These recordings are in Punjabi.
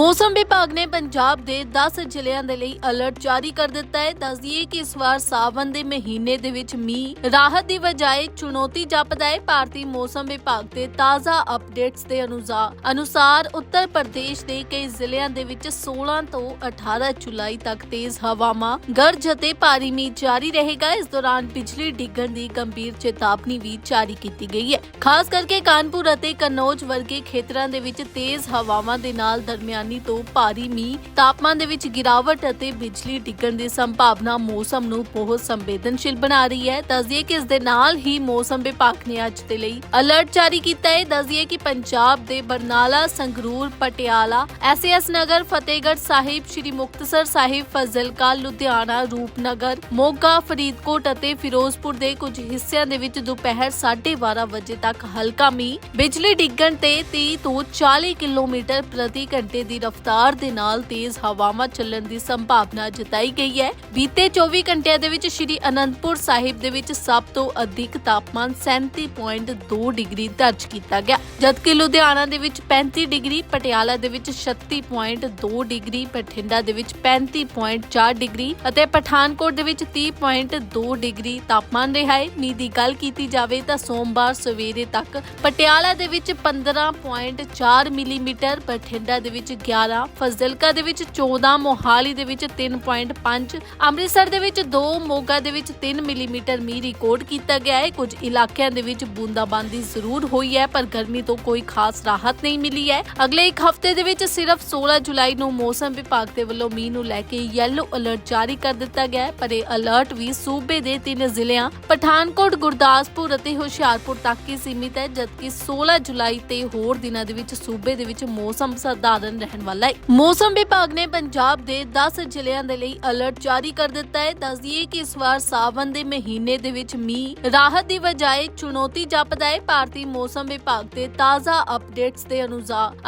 ਮੌਸਮ ਵਿਭਾਗ ਨੇ ਪੰਜਾਬ ਦੇ 10 ਜ਼ਿਲ੍ਹਿਆਂ ਦੇ ਲਈ ਅਲਰਟ ਜਾਰੀ ਕਰ ਦਿੱਤਾ ਹੈ। ਦੱਸ ਦਈਏ ਕਿ ਇਸ ਵਾਰ ਸਾਵਨ ਦੇ ਮਹੀਨੇ ਦੇ ਵਿੱਚ ਮੀਂਹ ਰਾਹਤ ਦੀ ਬਜਾਏ ਚੁਣੌਤੀ ਜਾਪਦਾ ਹੈ। ਭਾਰਤੀ ਮੌਸਮ ਵਿਭਾਗ ਦੇ ਤਾਜ਼ਾ ਅਪਡੇਟਸ ਦੇ ਅਨੁਸਾਰ ਅਨੁਸਾਰ ਉੱਤਰ ਪ੍ਰਦੇਸ਼ ਦੇ ਕਈ ਜ਼ਿਲ੍ਹਿਆਂ ਦੇ ਵਿੱਚ 16 ਤੋਂ 18 ਜੁਲਾਈ ਤੱਕ ਤੇਜ਼ ਹਵਾਵਾਂ, ਗਰਜ ਅਤੇ ਭਾਰੀ ਮੀਂਹ ਜਾਰੀ ਰਹੇਗਾ। ਇਸ ਦੌਰਾਨ ਬਿਜਲੀ ਡਿੱਗਣ ਦੀ ਗੰਭੀਰ ਚੇਤਾਵਨੀ ਵੀ ਜਾਰੀ ਕੀਤੀ ਗਈ ਹੈ। ਖਾਸ ਕਰਕੇ ਕਾਨਪੁਰ ਅਤੇ ਕਨੌਜ ਵਰਗੇ ਖੇਤਰਾਂ ਦੇ ਵਿੱਚ ਤੇਜ਼ ਹਵਾਵਾਂ ਦੇ ਨਾਲ ਦਰਮਿਆਨੀ ਤੋਂ ਭਾਰੀ ਮੀਂਹ, ਤਾਪਮਾਨ ਦੇ ਵਿੱਚ ਗਿਰਾਵਟ ਅਤੇ ਬਿਜਲੀ ਡਿੱਗਣ ਦੀ ਸੰਭਾਵਨਾ ਮੌਸਮ ਨੂੰ ਬਹੁਤ ਸੰਵੇਦਨਸ਼ੀਲ ਬਣਾ ਰਹੀ ਹੈ। ਦੱਸਦੀਏ ਕਿ ਇਸ ਦੇ ਨਾਲ ਹੀ ਮੌਸਮ ਵਿਭਾਗ ਨੇ ਅੱਜ ਦੇ ਲਈ ਅਲਰਟ ਜਾਰੀ ਕੀਤਾ ਹੈ। ਦੱਸਦੀਏ ਕਿ ਪੰਜਾਬ ਦੇ ਬਰਨਾਲਾ, ਸੰਗਰੂਰ, ਪਟਿਆਲਾ ਐਸਐਸ ਨਗਰ, ਫਤਿਹਗੜ੍ਹ ਸਾਹਿਬ, ਸ਼੍ਰੀ ਮੁਕਤਸਰ ਸਾਹਿਬ, ਫਜ਼ਲਕਾ, ਲੁਧਿਆਣਾ, ਰੂਪਨਗਰ, ਮੋਗਾ, ਫਰੀਦਕੋਟ ਅਤੇ ਫਿਰੋਜ਼ਪੁਰ ਦੇ ਕੁਝ ਹਿੱਸਿਆਂ ਦੇ ਵਿੱਚ ਦੁਪਹਿਰ 12:30 ਵਜੇ ਤੱਕ ਹਲਕਾ ਮੀਂਹ, ਬਿਜਲੀ ਡਿੱਗਣ ਤੇ 30 ਤੋਂ 40 ਕਿਲੋਮੀਟਰ ਪ੍ਰਤੀ ਘੰਟੇ ਦੀ ਰਫ਼ਤਾਰ ਦੇ ਨਾਲ ਤੇਜ਼ ਹਵਾਵਾਂ ਚੱਲਣ ਦੀ ਸੰਭਾਵਨਾ ਜਤਾਈ ਗਈ ਹੈ। ਬੀਤੇ 24 ਘੰਟਿਆਂ ਦੇ ਵਿੱਚ ਸ਼੍ਰੀ ਅਨੰਦਪੁਰ ਸਾਹਿਬ ਦੇ ਵਿੱਚ ਸਭ ਤੋਂ ਅਧਿਕ ਤਾਪਮਾਨ 37.2 ਡਿਗਰੀ ਦਰਜ ਕੀਤਾ ਗਿਆ ਜਦਕਿ ਲੁਧਿਆਣਾ ਦੇ ਵਿੱਚ 35 ਡਿਗਰੀ ਪਟਿਆਲਾ ਦੇ ਵਿੱਚ 36.2 ਡਿਗਰੀ ਬਠਿੰਡਾ ਦੇ ਵਿੱਚ 35.4 ਡਿਗਰੀ ਅਤੇ ਪਠਾਨਕੋਟ ਦੇ ਵਿੱਚ 30.2 ਡਿਗਰੀ ਤਾਪਮਾਨ ਰਿਹਾ ਹੈ ਮੀਂਹ ਦੀ ਗੱਲ ਕੀਤੀ ਜਾਵੇ ਤਾਂ ਸੋਮਵਾਰ ਸਵੇਰੇ ਤੱਕ ਪਟਿਆਲਾ ਦੇ ਵਿੱਚ 15.4 ਮਿਲੀਮੀਟਰ ਬਠਿੰਡਾ ਦੇ ਵਿੱਚ 11 ਫਜ਼ਲਕਾ ਦੇ ਵਿੱਚ 14 ਮੋਹਾਲੀ ਦੇ ਵਿੱਚ 3.5 ਅੰਮ੍ਰਿਤਸਰ ਦੇ ਵਿੱਚ 2 ਮੋਗਾ ਦੇ ਵਿੱਚ 3 ਮਿਲੀਮੀਟਰ ਮੀਂਹ ਰਿਕਾਰਡ ਕੀਤਾ ਗਿਆ ਹੈ ਕੁਝ ਇਲਾਕਿਆਂ ਦੇ ਵਿੱਚ ਬੂੰਦਾਬਾਂਦੀ ਜ਼ਰੂਰ ਹੋਈ ਹੈ ਪਰ ਗਰਮੀ ਤੋਂ ਕੋਈ ਖਾਸ ਰਾਹਤ ਨਹੀਂ ਮਿਲੀ ਹੈ। ਅਗਲੇ ਇੱਕ ਹਫ਼ਤੇ ਦੇ ਵਿੱਚ ਸਿਰਫ 16 ਜੁਲਾਈ ਨੂੰ ਮੌਸਮ ਵਿਭਾਗ ਦੇ ਵੱਲੋਂ ਮੀਂਹ ਨੂੰ ਲੈ ਕੇ ਯੈਲੋ ਅਲਰਟ ਜਾਰੀ ਕਰ ਦਿੱਤਾ ਗਿਆ ਹੈ, ਪਰ ਇਹ ਅਲਰਟ ਵੀ ਸੂਬੇ ਦੇ ਤਿੰਨ ਜ਼ਿਲ੍ਹਿਆਂ ਪਠਾਨਕੋਟ, ਗੁਰਦਾਸਪੁਰ ਅਤੇ ਹੁਸ਼ਿਆਰਪੁਰ ਤੱਕ ਹੀ ਸੀਮਿਤ ਹੈ, ਜਦਕਿ 16 ਜੁਲਾਈ ਤੇ ਹੋਰ ਦਿਨਾਂ ਦੇ ਵਿੱਚ ਸੂਬੇ ਦੇ ਵਿੱਚ ਮੌਸਮ ਸਧਾਰਨ ਰਹਿਣ ਵਾਲਾ ਹੈ। ਮੌਸਮ ਵਿਭਾਗ ਨੇ ਪੰਜਾਬ ਦੇ 10 ਜ਼ਿਲ੍ਹਿਆਂ ਦੇ ਲਈ ਅਲਰਟ ਜਾਰੀ ਕਰ ਦਿੱਤਾ ਹੈ। ਦੱਸ ਦਈਏ ਕਿ ਇਸ ਵਾਰ ਸਾਵਨ ਦੇ ਮਹੀਨੇ ਦੇ ਵਿੱਚ ਮੀਂਹ ਰਾਹਤ ਦੀ ਬਜਾਏ ਚੁਣੌਤੀ ਜਾਪਦਾ ਹੈ। ਭਾਰਤੀ ਮੌਸਮ ਵਿਭਾਗ ਦੇ ਤਾਜ਼ਾ ਅਪਡੇਟਸ ਦੇ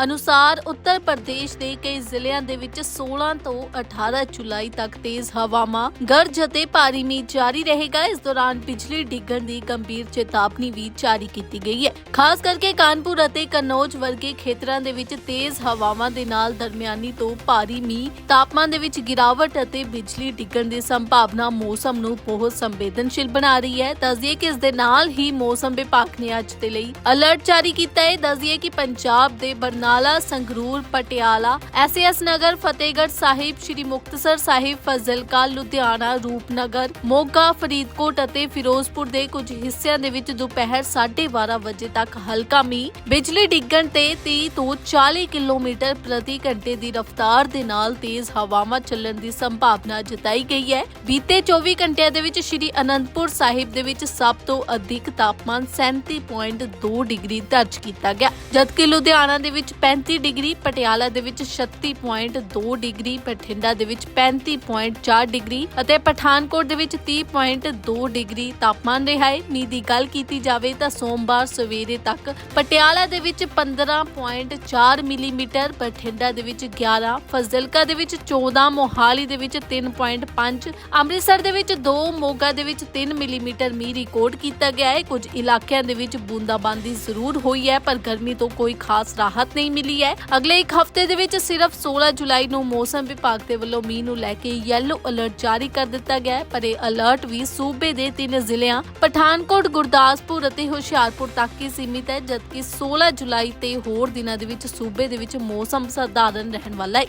ਅਨੁਸਾਰ ਉੱਤਰ ਪ੍ਰਦੇਸ਼ ਦੇ ਕਈ ਜ਼ਿਲ੍ਹਿਆਂ ਦੇ ਵਿੱਚ 16 ਤੋਂ 18 ਜੁਲਾਈ ਤੱਕ ਤੇਜ਼ ਹਵਾਵਾਂ, ਗਰਜ ਅਤੇ ਭਾਰੀ ਮੀਂਹ ਜਾਰੀ ਰਹੇਗਾ। ਇਸ ਦੌਰਾਨ ਬਿਜਲੀ ਡਿੱਗਣ ਦੀ ਗੰਭੀਰ ਚੇਤਾਵਨੀ ਵੀ ਜਾਰੀ ਕੀਤੀ ਗਈ ਹੈ। ਖਾਸ ਕਰਕੇ ਕਾਨਪੁਰ ਅਤੇ ਕਨੌਜ ਵਰਗੇ ਖੇਤਰਾਂ ਦੇ ਵਿੱਚ ਤੇਜ਼ ਹਵਾਵਾਂ ਦੇ ਨਾਲ ਦਰਮਿਆਨੀ ਤੋਂ ਭਾਰੀ ਮੀਂਹ, ਤਾਪਮਾਨ ਦੇ ਵਿੱਚ ਗਿਰਾਵਟ ਅਤੇ ਬਿਜਲੀ ਡਿੱਗਣ ਦੀ ਸੰਭਾਵਨਾ ਮੌਸਮ ਨੂੰ ਬਹੁਤ ਸੰਵੇਦਨਸ਼ੀਲ ਬਣਾ ਰਹੀ ਹੈ। ਦੱਸਦੀਏ ਕਿ ਇਸ ਦੇ ਨਾਲ ਹੀ ਮੌਸਮ ਵਿਭਾਗ ਨੇ ਅੱਜ ਦੇ ਲਈ ਅਲਰਟ ਜਾਰੀ ਕੀਤਾ ਹੈ। ਦੱਸਦੀਏ ਕਿ ਪੰਜਾਬ ਦੇ ਬਰਨਾਲਾ, ਸੰਗਰੂਰ, ਪਟਿਆਲਾ ਐਸਐਸ ਨਗਰ, ਫਤਿਹਗੜ੍ਹ ਸਾਹਿਬ, ਸ਼੍ਰੀ ਮੁਕਤਸਰ ਸਾਹਿਬ, ਫਜ਼ਲਕਾ, ਲੁਧਿਆਣਾ, ਰੂਪਨਗਰ, ਮੋਗਾ, ਫਰੀਦਕੋਟ ਅਤੇ ਫਿਰੋਜ਼ਪੁਰ ਦੇ ਕੁਝ ਹਿੱਸਿਆਂ ਦੇ ਵਿੱਚ ਦੁਪਹਿਰ 12:30 ਵਜੇ ਤੱਕ ਹਲਕਾ ਮੀਂਹ, ਬਿਜਲੀ ਡਿੱਗਣ ਤੇ 30 ਤੋਂ 40 ਕਿਲੋਮੀਟਰ ਪ੍ਰਤੀ ਘੰਟੇ ਦੀ ਰਫ਼ਤਾਰ ਦੇ ਨਾਲ ਤੇਜ਼ ਹਵਾਵਾਂ ਚੱਲਣ ਦੀ ਸੰਭਾਵਨਾ ਜਤਾਈ ਗਈ ਹੈ। ਬੀਤੇ 24 ਘੰਟਿਆਂ ਦੇ ਵਿੱਚ ਸ਼੍ਰੀ ਅਨੰਦਪੁਰ ਸਾਹਿਬ ਦੇ ਵਿੱਚ ਸਭ ਤੋਂ ਅਧਿਕ ਤਾਪਮਾਨ 37.2 ਡਿਗਰੀ ਦਰਜ ਕੀਤਾ ਗਿਆ ਜਦਕਿ ਲੁਧਿਆਣਾ ਦੇ ਵਿੱਚ 35 ਡਿਗਰੀ ਪਟਿਆਲਾ ਦੇ ਵਿੱਚ 36.2 ਡਿਗਰੀ ਬਠਿੰਡਾ ਦੇ ਵਿੱਚ 35.4 ਡਿਗਰੀ ਅਤੇ ਪਠਾਨਕੋਟ ਦੇ ਵਿੱਚ 30.2 ਡਿਗਰੀ ਤਾਪਮਾਨ ਰਿਹਾ ਹੈ ਮੀਂਹ ਦੀ ਗੱਲ ਕੀਤੀ ਜਾਵੇ ਤਾਂ ਸੋਮਵਾਰ ਸਵੇਰੇ ਤੱਕ ਪਟਿਆਲਾ ਦੇ ਵਿੱਚ 15.4 ਮਿਲੀਮੀਟਰ ਬਠਿੰਡਾ ਦੇ ਵਿੱਚ 11 ਫਜ਼ਲਕਾ ਦੇ ਵਿੱਚ 14 ਮੋਹਾਲੀ ਦੇ ਵਿੱਚ 3.5 ਅੰਮ੍ਰਿਤਸਰ ਦੇ ਵਿੱਚ 2 ਮੋਗਾ ਦੇ ਵਿੱਚ 3 ਮਿਲੀਮੀਟਰ ਮੀਂਹ ਰਿਕਾਰਡ ਕੀਤਾ ਗਿਆ ਹੈ ਕੁਝ ਇਲਾਕਿਆਂ ਦੇ ਵਿੱਚ ਬੂੰਦਾਬਾਂਦੀ ਜ਼ਰੂਰ ਹੋਈ ਹੈ ਪਰ ਗਰਮੀ ਤੋਂ ਕੋਈ ਖਾਸ ਰਾਹਤ ਨਹੀਂ ਮਿਲੀ ਹੈ। ਅਗਲੇ ਇੱਕ ਹਫ਼ਤੇ ਦੇ ਵਿੱਚ ਸਿਰਫ 16 ਜੁਲਾਈ ਨੂੰ ਮੌਸਮ ਵਿਭਾਗ ਦੇ ਵੱਲੋਂ ਮੀਂਹ ਨੂੰ ਲੈ ਕੇ ਯੈਲੋ ਅਲਰਟ ਜਾਰੀ ਕਰ ਦਿੱਤਾ ਗਿਆ ਹੈ। ਪਰ ਇਹ ਅਲਰਟ ਵੀ ਸੂਬੇ ਦੇ ਤਿੰਨ ਜ਼ਿਲ੍ਹਿਆਂ ਪਠਾਨਕੋਟ, ਗੁਰਦਾਸਪੁਰ ਅਤੇ ਹੁਸ਼ਿਆਰਪੁਰ ਤੱਕ ਹੀ ਸੀਮਿਤ ਹੈ, ਜਦਕਿ 16 ਜੁਲਾਈ ਤੇ ਹੋਰ ਦਿਨਾਂ ਦੇ ਵਿੱਚ ਸੂਬੇ ਦੇ ਵਿੱਚ ਮੌਸਮ ਸਧਾਰਨ ਰਹਿਣ ਵਾਲਾ ਹੈ।